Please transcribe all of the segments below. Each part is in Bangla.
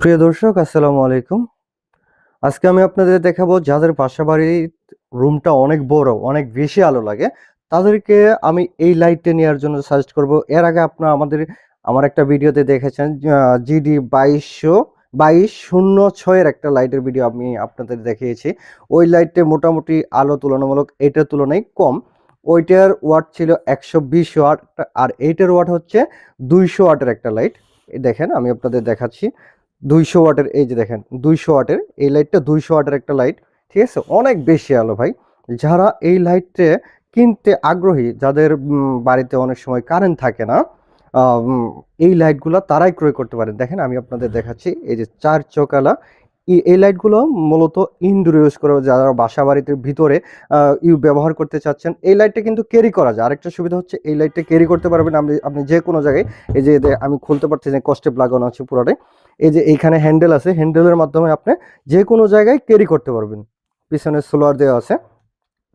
প্রিয় দর্শক, আসসালামু আলাইকুম। আজকে আমি আপনাদের দেখাবো যাদের বাসা বাড়ির রুমটা অনেক বড়, অনেক বেশি আলো লাগে, তাদেরকে আমি এই লাইটটা নেওয়ার জন্য সাজেস্ট করব। এর আগে আপনারা আমাদের, আমার একটা ভিডিওতে দেখেছেন জিডি বাইশশো, বাইশ শূন্য ছয়ের একটা লাইটের ভিডিও আমি আপনাদের দেখিয়েছি। ওই লাইটটা মোটামুটি আলো তুলনামূলক এটার তুলনায় কম। ওইটার ওয়াট ছিল একশো বিশ ওয়াট আর এইটার ওয়াট হচ্ছে দুইশো ওয়াটের একটা লাইট দেখেন, আমি আপনাদের দেখাচ্ছি। দুইশো ওয়াটের, এই যে দেখেন, দুইশো ওয়াটের, এই লাইটটা দুইশো ওয়াটের একটা লাইট, ঠিক আছে? অনেক বেশি আলো ভাই। যারা এই লাইটে কিনতে আগ্রহী, যাদের বাড়িতে অনেক সময় কারেন্ট থাকে না এই লাইটগুলো তারাই ক্রয় করতে পারেন। দেখেন, আমি আপনাদের দেখাচ্ছি, এই যে চার চোকালা এই- লাইটগুলো মূলত ইনডোর ইউজ করে যারা বাসা বাড়িতে ভিতরে ইউ ব্যবহার করতে চাচ্ছেন, এই লাইটটা কিন্তু ক্যারি করা যায়। আরেকটা সুবিধা হচ্ছে, এই লাইটটা ক্যারি করতে পারবেন আপনি আপনি যে কোনো জায়গায়। এই যে আমি খুলতে পারছি যে কস্টেপ লাগানো আছে পুরোটাই। এই যে, এইখানে হ্যান্ডেল আছে, হ্যান্ডেলের মাধ্যমে আপনি যে কোনো জায়গায় ক্যারি করতে পারবেন। পিছনে সোলার দেওয়া আছে।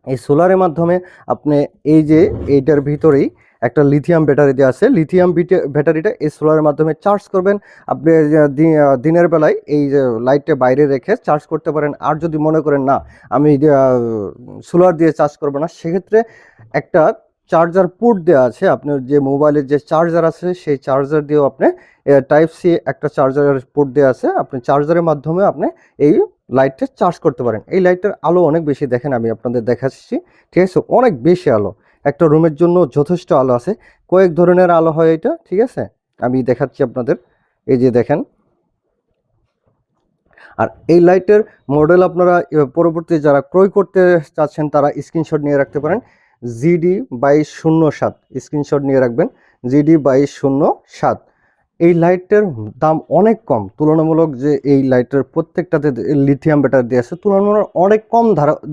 এই সোলারের মাধ্যমে আপনি এই যে, এইটার ভিতরেই একটা লিথিয়াম ব্যাটারি দেওয়া আছে লিথিয়াম ব্যাটারিটা এই সোলারের মাধ্যমে চার্জ করবেন। আপনি দিনের বেলায় এই যে লাইটটা বাইরে রেখে চার্জ করতে পারেন। আর যদি মনে করেন, না, আমি সোলার দিয়ে চার্জ করব না, সেক্ষেত্রে একটা চার্জার পোর্ট দেওয়া আছে। আপনার যে মোবাইলের যে চার্জার আছে, সেই চার্জার দিয়েও আপনি টাইপ সি একটা চার্জারের পোর্ট দেওয়া আছে। আপনি চার্জারের মাধ্যমে আপনি এই লাইটটা চার্জ করতে পারেন। এই লাইটটার আলো অনেক বেশি দেখেন, আমি আপনাদের দেখাচ্ছি। ঠিক আছে? অনেক বেশি আলো। একটা রুমের জন্য যথেষ্ট আলো আছে। কয়েক ধরনের আলো হয় এটা, ঠিক আছে? আমি দেখাচ্ছি আপনাদের। এই যে দেখেন। আর এই লাইটের মডেল আপনারা পরবর্তী যারা ক্রয় করতে চাচ্ছেন, তারা স্ক্রিনশট নিয়ে রাখতে পারেন। জিডি বাইশ শূন্য সাত, স্ক্রিনশট নিয়ে রাখবেন। জিডি বাইশ শূন্য সাত। এই লাইটের দাম অনেক কম। তুলনামূলক যে এই লাইটের প্রত্যেকটাতে লিথিয়াম ব্যাটারি দিয়ে আছে, তুলনামূলক অনেক কম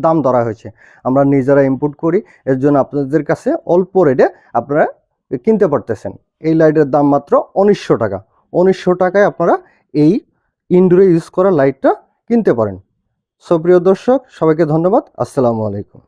দাম ধরা হয়েছে। আমরা নিজেরা ইম্পোর্ট করি, এর জন্য আপনাদের কাছে অল্প রেটে আপনারা কিনতে পারতেছেন। এই লাইটের দাম মাত্র উনিশশো টাকা। উনিশশো টাকায় আপনারা এই ইনডোরে ইউজ করা লাইটটা কিনতে পারেন। সো প্রিয় দর্শক, সবাইকে ধন্যবাদ। আসসালামু আলাইকুম।